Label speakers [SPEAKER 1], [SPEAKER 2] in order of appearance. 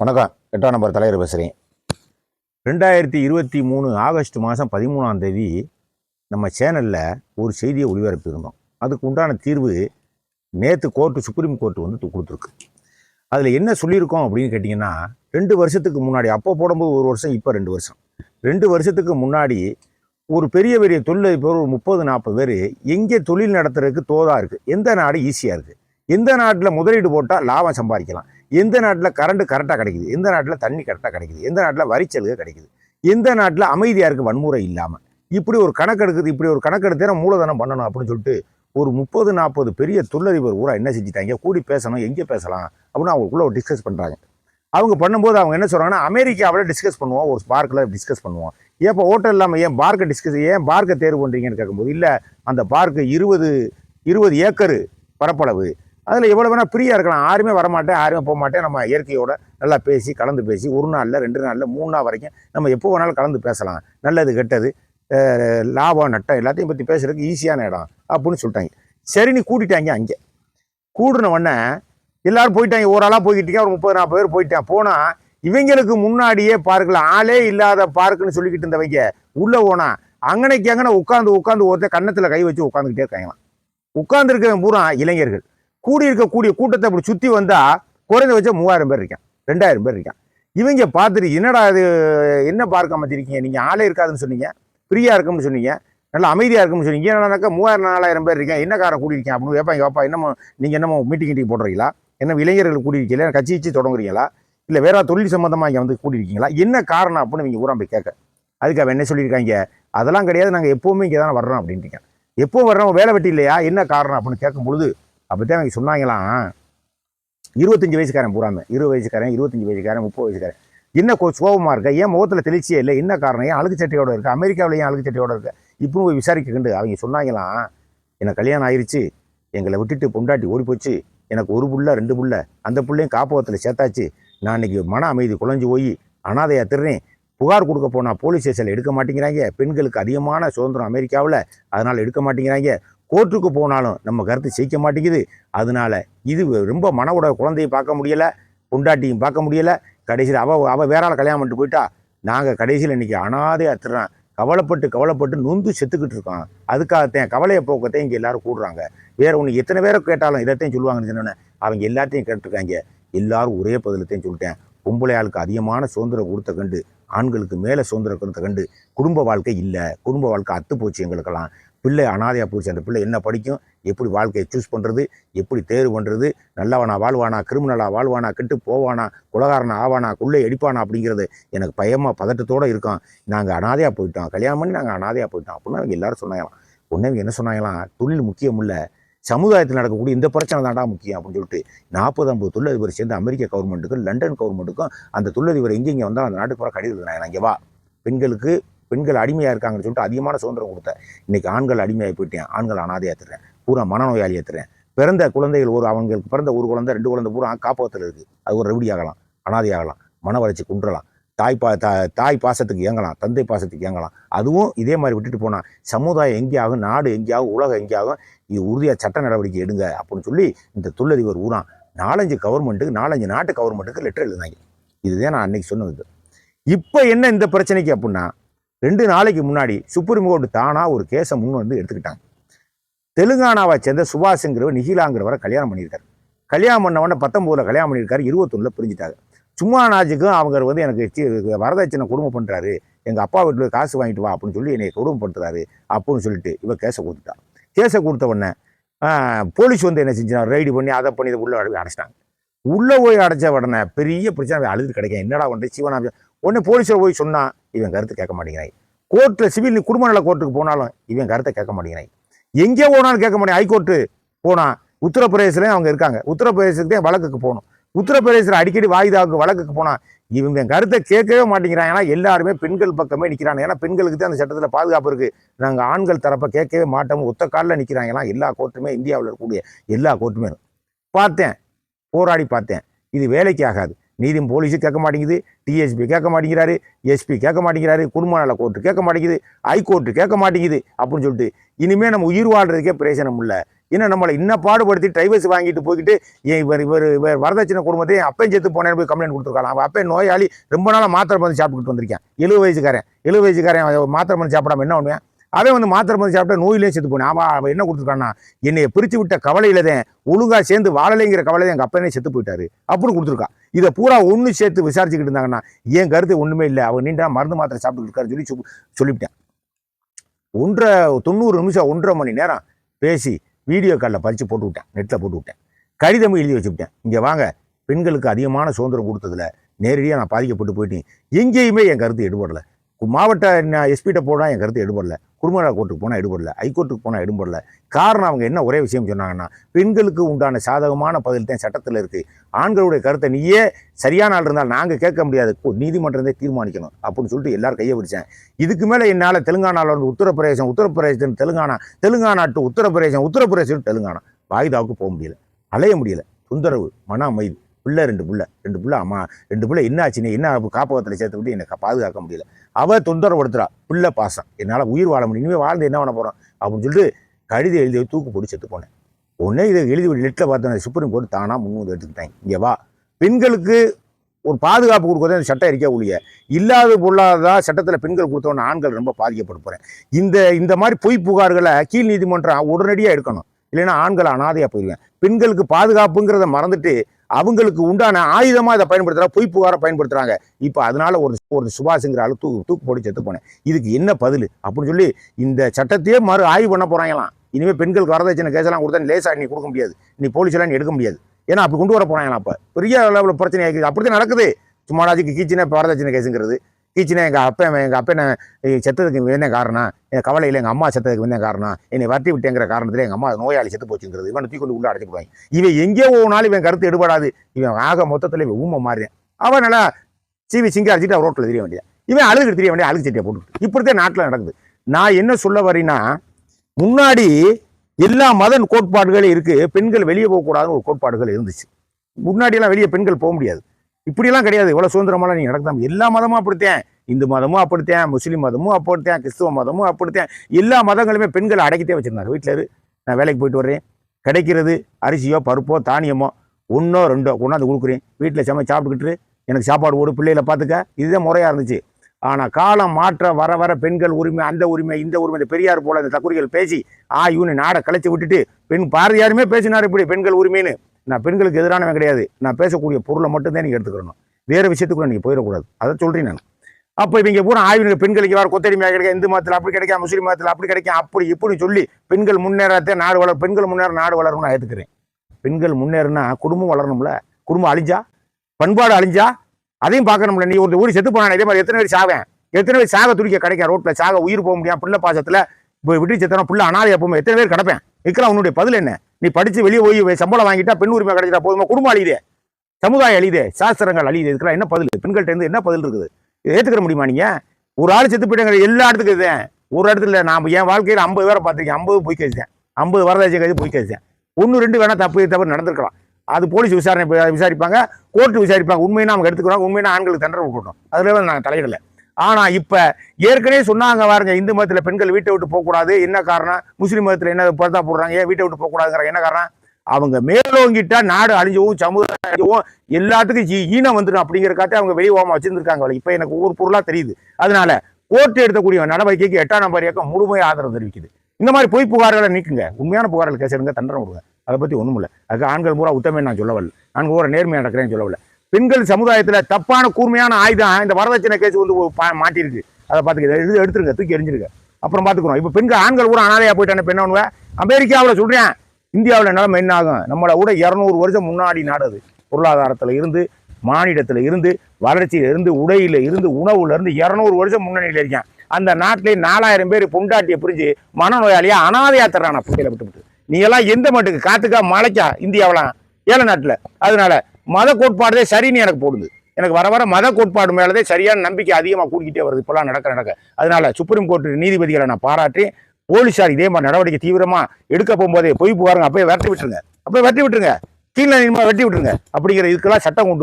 [SPEAKER 1] வணக்கம். எட்டாம் நம்பர் தலைவர் பேசுகிறேன் ரெண்டாயிரத்தி இருபத்தி மூணு ஆகஸ்ட் மாதம் பதிமூணாம் தேதி நம்ம சேனலில் ஒரு செய்தியை ஒளிபரப்பியிருந்தோம் அதுக்கு உண்டான தீர்வு நேற்று கோர்ட்டு சுப்ரீம் கோர்ட்டு வந்து கொடுத்துருக்கு. அதில் என்ன சொல்லியிருக்கோம் அப்படின்னு கேட்டிங்கன்னா ரெண்டு வருஷத்துக்கு முன்னாடி அப்போ போடும்போது ஒரு வருஷம் இப்போ ரெண்டு வருஷம். ரெண்டு வருஷத்துக்கு முன்னாடி ஒரு பெரிய பெரிய தொழிலதிபர் ஒரு முப்பது நாற்பது பேர் எங்கே தொழில் நடத்துறதுக்கு தோதாக இருக்குது எந்த நாடு ஈஸியாக இருக்குது எந்த நாட்டில் முதலீடு போட்டால் லாபம் சம்பாதிக்கலாம்? எந்த நாட்டில் கரண்ட்டு கரெக்டாக கிடைக்குது? எந்த நாட்டில் தண்ணி கரெக்டாக கிடைக்குது? எந்த நாட்டில் வரிச்சலுகை கிடைக்குது? எந்த நாட்டில் அமைதியாக இருக்குது வன்முறை இல்லாமல் இப்படி ஒரு கணக்கு எடுக்குது இப்படி ஒரு கணக்கு நம்ம மூலதனம் பண்ணணும் அப்படின்னு சொல்லிட்டு ஒரு முப்பது நாற்பது பெரிய தொழிலதிபர் ஊரா என்ன செஞ்சுட்டாங்க? கூடி பேசணும் எங்கே பேசலாம்? அப்படின்னு அவங்களுக்குள்ள ஒரு டிஸ்கஸ் பண்ணுறாங்க அவங்க பண்ணும்போது அவங்க என்ன சொல்கிறாங்கன்னா அமெரிக்காவில் டிஸ்கஸ் பண்ணுவோம் ஒரு பார்க்கில் டிஸ்கஸ் பண்ணுவோம். ஏப்போ ஹோட்டல் இல்லாமல் ஏன் பார்க்கை டிஸ்கஸ் ஏன் பார்க்கை தேர்வு பண்ணுறீங்கன்னு கேட்கும்போது இல்லை அந்த பார்க்கு இருபது இருபது ஏக்கர் பரப்பளவு அதில் எவ்வளோ வேணால் ஃப்ரீயாக இருக்கலாம். யாருமே வரமாட்டேன் யாருமே போக மாட்டேன் நம்ம இயற்கையோட நல்லா பேசி கலந்து பேசி ஒரு நாளில் ரெண்டு நாளில் மூணு நாள் வரைக்கும் நம்ம எப்போ வேணாலும் கலந்து பேசலாம். நல்லது கெட்டது லாபம் நட்டம் எல்லாத்தையும் பற்றி பேசுறதுக்கு ஈஸியான இடம் அப்படின்னு சொல்லிட்டாங்க. சரி நீ கூட்டிட்டாங்க அங்கே. கூடின உடனே எல்லோரும் போயிட்டாங்க. ஒரு ஆளாக போய்கிட்டீங்க ஒரு முப்பது நாற்பது பேர் போயிட்டான். போனால் இவங்களுக்கு முன்னாடியே பார்க்கல ஆளே இல்லாத பார்க்குன்னு சொல்லிக்கிட்டு இருந்தவங்க உள்ளே போனால் அங்கனைக்கு அங்கனை உட்காந்து உட்காந்து ஒருத்தன் கன்னத்தில் கை வச்சு உட்காந்துக்கிட்டே இருக்காங்களாம். உட்காந்துருக்கவன் பூரா இளைஞர்கள். கூடி இருக்கக்கூடிய கூட்டத்தை அப்படி சுற்றி வந்தால் குறைந்தபட்சம் மூவாயிரம் பேர் இருக்கான் ரெண்டாயிரம் பேர் இருக்கான் இவங்க பார்த்துட்டு என்னடா இது என்ன பார்க்க அமைச்சிருக்கீங்க நீங்கள் ஆளே இருக்காதுன்னு சொன்னீங்க. ஃப்ரீயாக இருக்கும்னு சொன்னீங்க. நல்லா அமைதியாக இருக்கும்னு சொன்னீங்க. என்னன்னாக்கா மூவாயிரம் நாலாயிரம் பேர் இருக்கேன் என்ன காரம் கூடியிருக்கேன் அப்படின்னு கேட்பாங்க பாப்பா என்னமோ நீங்கள் என்னமோ மீட்டிங் கீட்டிங் போடுறீங்களா? என்ன இளைஞர்கள் கூடியிருக்கீங்களா? கட்சி வச்சு தொடங்குறீங்களா? இல்லை வேற தொழில் சம்மந்தமாக இங்கே வந்து கூடியிருக்கீங்களா? என்ன காரணம் அப்படின்னு நீங்கள் ஊரா போய் கேட்க. அதுக்கு அவன் என்ன சொல்லியிருக்காங்க? அதெல்லாம் கிடையாது. நாங்கள் எப்போவுமே இங்கே தானே வர்றோம் அப்படின்ட்டு எப்போ வர்றோம் வேலை வெட்டி இல்லையா? என்ன காரணம் அப்படின்னு கேட்கும் பொழுது அப்போதான் அவங்க சொன்னாங்களாம். இருபத்தஞ்சு வயசுக்காரன் பூராமே. இருபது வயசுக்காரன் இருபத்தஞ்சு வயசுக்காரன் முப்பது வயசுக்காரன். என்ன கோ சோகமாக இருக்க? ஏன் முகத்தில் தெளிச்சியே இல்லை? என்ன காரணம்? ஏன் அழுக்கு சட்டையோட இருக்குது அமெரிக்காவில் ஏன் அழுகு சட்டையோட இருக்க? இப்போ போய் விசாரிக்க கண்டு அவங்க சொன்னாங்களாம் எனக்கு கல்யாணம் ஆயிடுச்சு எங்களை விட்டுட்டு பொண்டாட்டி ஓடி போச்சு. எனக்கு ஒரு புள்ள ரெண்டு புள்ள. அந்த புள்ளையும் காப்பகத்தில் சேர்த்தாச்சு. நான் இன்றைக்கி மன அமைதி குழஞ்சி போய் அனாதையாக திருறேன். புகார் கொடுக்க போனால் போலீஸ் ஸ்டேஷனில் எடுக்க மாட்டேங்கிறாங்க. பெண்களுக்கு அதிகமான சுதந்திரம் அமெரிக்காவில். அதனால் எடுக்க மாட்டேங்கிறாங்க. கோர்ட்டுக்கு போனாலும் நம்ம கருத்து ஜெயிக்க மாட்டேங்குது. அதனால இது ரொம்ப மனவோட குழந்தையை பார்க்க முடியலை பொண்டாட்டியும் பார்க்க முடியலை. கடைசியில் அவள் அவள் வேற கல்யாணம் பண்ணிட்டு போயிட்டா. நாங்கள் கடைசியில் இன்னைக்கு அனாதே அத்துறான் கவலைப்பட்டு கவலைப்பட்டு நொந்து செத்துக்கிட்டு இருக்கான். அதுக்காகத்தான் கவலையை போக்கத்தையும் இங்கே எல்லோரும் கூடுறாங்க. வேறு ஒன்று எத்தனை பேரை கேட்டாலும் இதைத்தையும் சொல்லுவாங்கன்னு சொன்னோன்னே அவங்க எல்லாத்தையும் கேட்டிருக்காங்க. எல்லாரும் ஒரே பதிலத்தையும் சொல்லிட்டேன். பொம்பளை ஆளுக்கு அதிகமான சுதந்திரம் கொடுத்த கண்டு ஆண்களுக்கு மேலே சுதந்திரம் கொடுத்த கண்டு குடும்ப வாழ்க்கை இல்லை. குடும்ப வாழ்க்கை அத்து போச்சு எங்களுக்கெல்லாம். பிள்ளை அனாதையாக போச்சு. அந்த பிள்ளை என்ன படிக்கும்? எப்படி வாழ்க்கையை சூஸ் பண்ணுறது எப்படி தேர்வு பண்ணுறது நல்லவனா வாழ்வானா? கிரிமினலாக வாழ்வானா? கெட்டு போவானா? குலகாரனா ஆவானா? குள்ளே அடிப்பானா? அப்படிங்கிறது எனக்கு பயமாக பதட்டத்தோடு இருக்கான். நாங்கள் அனாதையாக போயிட்டோம். கல்யாணம் பண்ணி நாங்கள் அனாதையாக போயிட்டோம். அப்படின்னு அவங்க எல்லோரும் சொன்னாங்களாம். உடனே என்ன சொன்னாங்களாம்? தொழில் முக்கியம் இல்லை. சமுதாயத்தில் நடக்கக்கூடிய இந்த பிரச்சனை தாண்டா முக்கியம் அப்படின்னு சொல்லிட்டு நாற்பது ஐம்பது தொழிலதிபர் சேர்ந்து அமெரிக்க கவர்மெண்ட்டுக்கும் லண்டன் கவர்மெண்ட்டுக்கும் அந்த தொழிலதிபர் எங்கே இங்கே வந்தால் அந்த நாட்டுக்கு போகிற கடிதம் எழுதுனாங்க இங்கே வா. பெண்களுக்கு பெண்கள் அடிமையாக இருக்காங்கன்னு சொல்லிட்டு அதிகமான சுதந்திரம் கொடுத்தேன். இன்னைக்கு ஆண்கள் அடிமையாக போயிட்டேன். ஆண்கள் அனாதையாக ஏற்றுறேன் பூரா மனநோயாளி ஏற்றுறேன் பிறந்த குழந்தைகள் ஒரு அவங்களுக்கு பிறந்த ஒரு குழந்தை ரெண்டு குழந்தை பூரா காப்பகத்தில் இருக்குது அது ஒரு ரெவடி ஆகலாம் அனாதை ஆகலாம் மன வளர்ச்சி குன்றலாம். தாய் பா தா தாய் பாசத்துக்கு இயங்கலாம் தந்தை பாசத்துக்கு இயங்கலாம். அதுவும் இதே மாதிரி விட்டுட்டு போனால் சமுதாயம் எங்கேயாகும் நாடு எங்கேயாகும் உலகம் எங்கேயாகும் இது உறுதியாக சட்ட நடவடிக்கை எடுங்க அப்படின்னு சொல்லி இந்த தொழிலதிபர் ஊரா நாலஞ்சு கவர்மெண்ட்டுக்கு நாலஞ்சு நாட்டு கவர்மெண்ட்டுக்கு லெட்டர் எழுதினாங்க. இதுதான் நான் அன்னைக்கு சொன்னது இப்போ என்ன இந்த பிரச்சனைக்கு அப்படின்னா ரெண்டு நாளைக்கு முன்னாடி சுப்ரீம் கோர்ட் தானாக ஒரு கேஸை முன் வந்து எடுத்துக்கிட்டாங்க. தெலுங்கானாவை சேர்ந்த சுபாஷுங்கிறவர் நிகிலாங்கிறவரை கல்யாணம் பண்ணியிருக்காரு. கல்யாணம் பண்ண உடனே பத்தொம்போதில் கல்யாணம் பண்ணியிருக்காரு இருபத்தொன்னில் பிரிஞ்சுட்டாங்க சும்மா நாஜுக்கும் அவங்க வந்து எனக்கு வரதட்சணை குடும்பம் பண்ணுறாரு எங்கள் அப்பா வீட்டில் காசு வாங்கிட்டு வா அப்படின்னு சொல்லி என்னை குடும்பப்படுத்துறாரு அப்படின்னு சொல்லிட்டு இவன் கேஸை கொடுத்துட்டான் கேஸை கொடுத்த உடனே போலீஸ் வந்து என்ன செஞ்சா ரைடு பண்ணி அதை பண்ணி இதை உள்ள அடைச்சிட்டாங்க. உள்ளே போய் அடைச்ச உடனே பெரிய பிரச்சனை அழுது கிடைக்கும் என்னடா ஒன்று சிவனா உடனே போலீஸில் போய் சொன்னால் இவன் கருத்து கேட்க மாட்டேங்கிறாய். கோர்ட்டில் சிவில் குடும்ப நல கோர்ட்டுக்கு போனாலும் இவன் கருத்தை கேட்க மாட்டேங்கிறாய். எங்கே போனாலும் கேட்க மாட்டேன். ஹைகோர்ட்டு போனால் உத்தரப்பிரதேசலையும் அவங்க இருக்காங்க. உத்தரப்பிரதேசத்துலேயும் வழக்குக்கு போகணும். உத்தரப்பிரதேசத்தில் அடிக்கடி வாய்தாவுக்கு வழக்குக்கு போனால் இவங்க கருத்தை கேட்கவே மாட்டேங்கிறாங்க. ஏன்னா எல்லாருமே பெண்கள் பக்கமே நிற்கிறாங்க ஏன்னா பெண்களுக்கு தான் அந்த சட்டத்தில் பாதுகாப்பு இருக்குது நாங்கள் ஆண்கள் தரப்பை கேட்கவே மாட்டோம். ஒத்த காலில் நிற்கிறாங்கலாம் எல்லா கோர்ட்டுமே இந்தியாவில் இருக்கக்கூடிய எல்லா கோர்ட்டுமே பார்த்தேன். போராடி பார்த்தேன். இது வேலைக்கு ஆகாது. நீதி போலீஸு கேட்க மாட்டேங்குது டிஎஸ்பி கேட்க மாட்டேங்கிறாரு எஸ்பி கேட்க மாட்டேங்கிறாரு குடும்ப நல கோர்ட்டு கேட்க மாட்டேங்குது ஹைகோர்ட்டு கேட்க மாட்டேங்குது அப்படின்னு சொல்லிட்டு இனிமேல் நம்ம உயிர் வாழ்றதுக்கே பிரயோஜனம் இல்லை. இன்னும் நம்மளை இன்னும் பாடுபடுத்தி டிரைவர்ஸ் வாங்கிட்டு போய்கிட்டு ஏன் இவர் இவர் இவர் வரதட்சணை குடும்பத்தையும் என் அப்பையும் செத்து போனேன்னு போய் கம்ப்ளைண்ட் கொடுத்துருக்காங்க அவன் நோயாளி ரொம்ப நாளாக மாத்திரை வந்து சாப்பிட்டுட்டு வந்திருக்கேன். எழுபது வயசுக்காரன். எழுபது வயசுக்காரன் மாத்திரை வந்து சாப்பிடாம என்ன பண்ணுவேன்? அவன் வந்து மாத்திரை மருந்து சாப்பிட்டா நோயிலே செத்து போனேன். அவன் அவன் என்ன கொடுத்துருக்கான்னா என்னைய பிரித்து விட்ட கவலையில தான் ஒழுங்காக சேர்ந்து வாழலைங்கிற கவலை எங்கள் அப்பனே செத்து போயிட்டாரு அப்படின்னு கொடுத்துருக்கான். இதை பூரா ஒன்று சேர்த்து விசாரிச்சுக்கிட்டு இருந்தாங்கன்னா என் கருத்து ஒன்றுமே இல்லை. அவன் நீண்டா மருந்து மாத்திரை சாப்பிட்டு இருக்காருன்னு சொல்லி சொல்லிவிட்டேன். ஒன்றரை தொண்ணூறு நிமிஷம் ஒன்றரை மணி நேரம் பேசி வீடியோ காலில் பறித்து போட்டு விட்டேன். நெட்டில் போட்டு விட்டேன். கடிதம் எழுதி வச்சுவிட்டேன். இங்கே வாங்க பெண்களுக்கு அதிகமான சுதந்திரம் கொடுத்ததுல நேரடியாக நான் பாதிக்கப்பட்டு போயிட்டேன். எங்கேயுமே என் கருத்து எடுபடலை. மாவட்ட எஸ்பிகிட்ட போனால் என் கருத்து எடுபடல. குடும்ப கோர்ட்டுக்கு போனால் எடுபடல. ஹைகோர்ட்டுக்கு போனால் எடுபடல. காரணம் அவங்க என்ன ஒரே விஷயம் சொன்னாங்கன்னா பெண்களுக்கு உண்டான சாதகமான பதில் தான் சட்டத்தில் இருக்குது ஆண்களுடைய கருத்தை நீயே சரியான ஆள் இருந்தால் நாங்கள் கேட்க முடியாது. நீதிமன்றத்தை தீர்மானிக்கணும் அப்படின்னு சொல்லிட்டு எல்லாரும் கையை பிடிச்சேன் இதுக்கு மேலே என்னால் தெலுங்கானாவில் வந்து உத்தரப்பிரதேசம் உத்தரப்பிரதேசம் தெலுங்கானா தெலுங்கானா டு உத்தரப்பிரதேசம் உத்தரப்பிரதேசம் தெலுங்கானா. வாய்தாவுக்கு போக முடியல. அலைய முடியல. தொந்தரவு மன அமைதி. பிள்ளை ரெண்டு பிள்ளை ரெண்டு பிள்ளை அம்மா ரெண்டு பிள்ளை என்ன ஆச்சுன்னு என்ன காப்பகத்தில் சேர்த்து விட்டு என்னை பாதுகாக்க முடியல. அவள் தொந்தரப்படுத்துறா பிள்ளை பாசம். என்னால் உயிர் வாழ முடியும் இனிமேல் வாழ்ந்து என்ன பண்ண போகிறோம் அப்படின்னு சொல்லிட்டு கழுதி எழுதி தூக்கு போட்டு செத்து போனேன். உடனே இதை எழுதி லெட்டில் பார்த்தேன் சுப்ரீம் கோர்ட் தானாக முன்வந்து எடுத்துக்கிட்டேன். இங்கே வா. பெண்களுக்கு ஒரு பாதுகாப்பு கொடுக்குறது அந்த சட்டம் இருக்க ஒழிய. இல்லாத பொருளாதார சட்டத்தில் பெண்கள் கொடுத்தவொன்னே ஆண்கள் ரொம்ப பாதிக்கப்பட போகிறேன் இந்த இந்த மாதிரி பொய் புகார்களை கீழ் நீதிமன்றம் உடனடியாக எடுக்கணும். இல்லைன்னா ஆண்கள் அனாதையாக போயிடுவேன் பெண்களுக்கு பாதுகாப்புங்கிறத மறந்துட்டு அவங்களுக்கு உண்டான ஆயுதமாக இதை பயன்படுத்துறா பொய் புகாரை பயன்படுத்துகிறாங்க இப்போ அதனால ஒரு ஒரு சுபாஷுங்கிற ஆளு தூக்கு தூக்கு போட்டு செத்து போனேன். இதுக்கு என்ன பதில்? அப்படின்னு சொல்லி இந்த சட்டத்தையே மறு ஆய்வு பண்ண போகிறாங்களாம் இனிமேல் பெண்களுக்கு வரதட்சணை கேஸெல்லாம் கொடுத்தா லேசா நீ கொடுக்க முடியாது. நீ போலீஸ்லாம் நீ எடுக்க முடியாது. ஏன்னா அப்படி கொண்டு வர போகிறாங்களா அப்போ. பெரிய அளவில் பிரச்சனை ஆகிடுது அப்படிதான் நடக்குது. சும்மாடாஜிக்கு கீச்சினா வரதட்சணை கேஸுங்கிறது. கீச்சினா எங்கள் அப்பா எங்கள் அப்பனை என்ன செத்ததுக்கு என்ன காரணம்? என் கவலையில் எங்கள் அம்மா செத்ததுக்கு என்ன காரணம்? என்னை வரட்டி விட்டேங்கிற காரணத்தில் எங்கள் அம்மா நோயாளி செத்து போச்சுங்கிறது. இவன் தூக்கி கொண்டு உள்ள அடைச்சிடுவாங்க இவன் எங்கேயோ ஒரு நாள் இவன் கருத்து எடுபடாது. இவன் ஆக மொத்தத்தில் இவன் ஊமை மாறியன் அவன் நல்லா சிவி சிங்க அடிச்சுட்டு அவன் ரோட்டில் தெரிய வேண்டியது இவன் அழுகு தெரிய வேண்டிய அழுகு சட்டியை போட்டு இப்படித்தான் நாட்டில் நடக்குது. நான் என்ன சொல்ல வரேன்னா முன்னாடி எல்லா மத கோட்பாடுகளும் இருக்குது பெண்கள் வெளியே போகக்கூடாதுன்னு ஒரு கோட்பாடுகள் இருந்துச்சு. முன்னாடியெல்லாம் வெளியே பெண்கள் போக முடியாது. இப்படியெல்லாம் கிடையாது. இவ்வளோ சுதந்திரமெல்லாம் நீங்கள் நடக்கலாம் எல்லா மதமும் அப்படித்தேன். இந்து மதமும் அப்படித்தேன் முஸ்லீம் மதமும் அப்படித்தேன் கிறிஸ்துவ மதமும் அப்படித்தேன். எல்லா மதங்களுமே பெண்களை அடக்கித்தே வச்சுருந்தாங்க. வீட்டில் இரு நான் வேலைக்கு போயிட்டு வர்றேன். கிடைக்கிறது அரிசியோ பருப்போ தானியமோ ஒன்றோ ரெண்டோ கொண்டாந்து கொடுக்குறேன். வீட்டில் செம்ம சாப்பிட்டுக்கிட்டு எனக்கு சாப்பாடு போடு பிள்ளைகளை பார்த்துக்க. இதுதான் முறையாக இருந்துச்சு. ஆனால் காலம் மாற்ற வர வர பெண்கள் உரிமை அந்த உரிமை இந்த உரிமை இந்த பெரியார் போல இந்த தக்குறிகள் பேசி ஆ இவனு நாடை கலைச்சி விட்டுட்டு பெண் பாரதியாருமே பேசினார் இப்படி பெண்கள் உரிமைன்னு. நான் பெண்களுக்கு எதிரானவன் கிடையாது. நான் பேசக்கூடிய பொருளை மட்டும்தான் நீங்கள் எடுத்துக்கிறணும் வேறு விஷயத்துக்குள்ள நீங்கள் போயிடக்கூடாது. அதை சொல்கிறேன் நான். அப்போ இவங்க பூரா ஆய்வு பெண்களுக்கு வேறு கொத்தடிமையாக கிடைக்கும் இந்து மதத்தில் அப்படி கிடைக்கும் முஸ்லீம் மதத்தில் அப்படி கிடைக்கும் அப்படி இப்படி சொல்லி பெண்கள் முன்னேறத்தே நாடு வளர் பெண்கள் முன்னேற நாடு வளரும் நான் ஏற்றுக்கிறேன் பெண்கள் முன்னேறினா குடும்பம் வளரணும்ல? குடும்பம் அழிஞ்சா? பண்பாடு அழிஞ்சா? அதையும் பார்க்கணும்ல. நீ ஒரு ஊர் செத்து போனானே இதே மாதிரி எத்தனை பேர் சாவேன்? எத்தனை பேர் சாக துடிக்க கிடைக்கும் ரோட்டில் சாக உயிர் போக முடியும் பிள்ளை பாசத்தில் இப்போ விட்டு செத்தனா பிள்ளை அனாதை போகும் எத்தனை பேர் கிடப்பேன்? இருக்கிற உன்னுடைய பதில் என்ன? நீ படித்து வெளியே போய் சம்பளம் வாங்கிட்டா பெண் உரிமை கிடைச்சிட்டா போதுமா? குடும்பம் அழியுதே. சமுதாயம் அழியுதே. சாஸ்திரங்கள் அழியுது. இதுக்கெல்லாம் என்ன பதில்? பெண்கள்ட்ட இருந்து என்ன பதில் இருக்குது? இதை ஏற்றுக்கிற முடியுமா நீங்க? ஒரு ஆள் செத்து போயிட்டாங்க எல்லா இடத்துக்கும் இதுதான் ஒரு இடத்துல நான் என் வாழ்க்கையில் ஐம்பது பேரை பார்த்துருக்கேன். ஐம்பது போய் கேசிட்டேன் ஐம்பது வரதாச்சியை கேசி போய் கேசிட்டேன் ஒன்று ரெண்டு வேணால் தப்பு தப்பு நடந்திருக்கலாம். அது போலீஸ் விசாரணை விசாரிப்பாங்க கோர்ட்டு விசாரிப்பாங்க. உண்மையினா அவங்க எடுத்துக்கிறாங்க உண்மையினா ஆண்களுக்கு தண்டனை கொடுக்கணும். அதில் நான் தலையிடலை. ஆனால் இப்போ ஏற்கனவே சொன்னாங்க பாருங்க இந்து மதத்தில் பெண்கள் வீட்டை விட்டு போகக்கூடாது. என்ன காரணம்? முஸ்லீம் மதத்தில் என்ன பர்தா போடுறாங்க? ஏன் வீட்டை விட்டு போகக்கூடாதுங்கிற என்ன காரணம்? அவங்க மேலோங்கிட்டா நாடு அழிஞ்சவும் சமுதாயம் அழிஞ்சவும் எல்லாத்துக்கும் ஈனம் வந்துடும் அப்படிங்கிறக்காட்டி அவங்க வெளியே ஓமா வச்சிருந்துருக்காங்க இப்போ எனக்கு ஒவ்வொரு பொருளாக தெரியுது. அதனால கோர்ட் எடுக்கக்கூடிய நடவடிக்கைக்கு எட்டாம் நம்பர் இயக்கம் முழுமையாக ஆதரவு தெரிவிக்குது. இந்த மாதிரி பொய் புகார்களை நீக்குங்க. உண்மையான புகார்கள் கேசுங்க தண்டனை கொடுங்க. அதை பற்றி ஒன்றும் இல்லை அதுக்கு ஆண்கள் பூரா உத்தமே நான் சொல்லவில்லை. ஆண்கள் பூரா நேர்மையாக நடக்கிறேன்னு சொல்லவில்லை. பெண்கள் சமுதாயத்தில் தப்பான கூர்மையான ஆயுதம் இந்த வரதட்சணை கேஸ் வந்து பா- மாட்டியிருக்கு அதை பார்த்துக்க இது எடுத்துருங்க தூக்கி எரிஞ்சிருங்க அப்புறம் பார்த்துக்குறோம் இப்போ பெண்கள் ஆண்கள் கூட அனாதையாக போயிட்டான பெண் பண்ணுவேன் அமெரிக்காவில் சொல்கிறேன் இந்தியாவில் நிலைமை என்ன ஆகும்? நம்மளை விட இரநூறு வருஷம் முன்னாடி நாடு அது. பொருளாதாரத்தில் இருந்து மாநிலத்தில் இருந்து வளர்ச்சியில் இருந்து உடையில இருந்து உணவுல இருந்து இரநூறு வருஷம் முன்னணியில் இருக்கேன். அந்த நாட்டிலே நாலாயிரம் பேர் பொண்டாட்டியை பிரிஞ்சு மனநோயாளியாக அனாதையா தர்றான். பிள்ளைகளை விட்டு விட்டு நீ எல்லாம் எந்த மட்டுக்கு? காத்துக்கா மலைக்கா இந்தியாவெலாம் ஏழை நாட்டில். அதனால மத கோட்பாடுதே சரின்னு எனக்கு போடுது. எனக்கு வர வர மத கோட்பாடு மேலதே சரியான நம்பிக்கை அதிகமாக கூடிக்கிட்டே வருது. இப்போலாம் நடக்க நடக்க. அதனால சுப்ரீம் கோர்ட் நீதிபதிகளை நான் பாராட்டி போலீஸார் இதே மாதிரி நடவடிக்கை தீவிரமாக எடுக்க போகும்போதே பொய் புகாருங்க அப்பயே விரட்டி விட்டுருங்க. அப்படியே விரட்டி விட்டுருங்க. கீழே வெட்டி விட்டுருங்க. அப்படிங்கிற இதுக்கெல்லாம் சட்டம் கொண்டு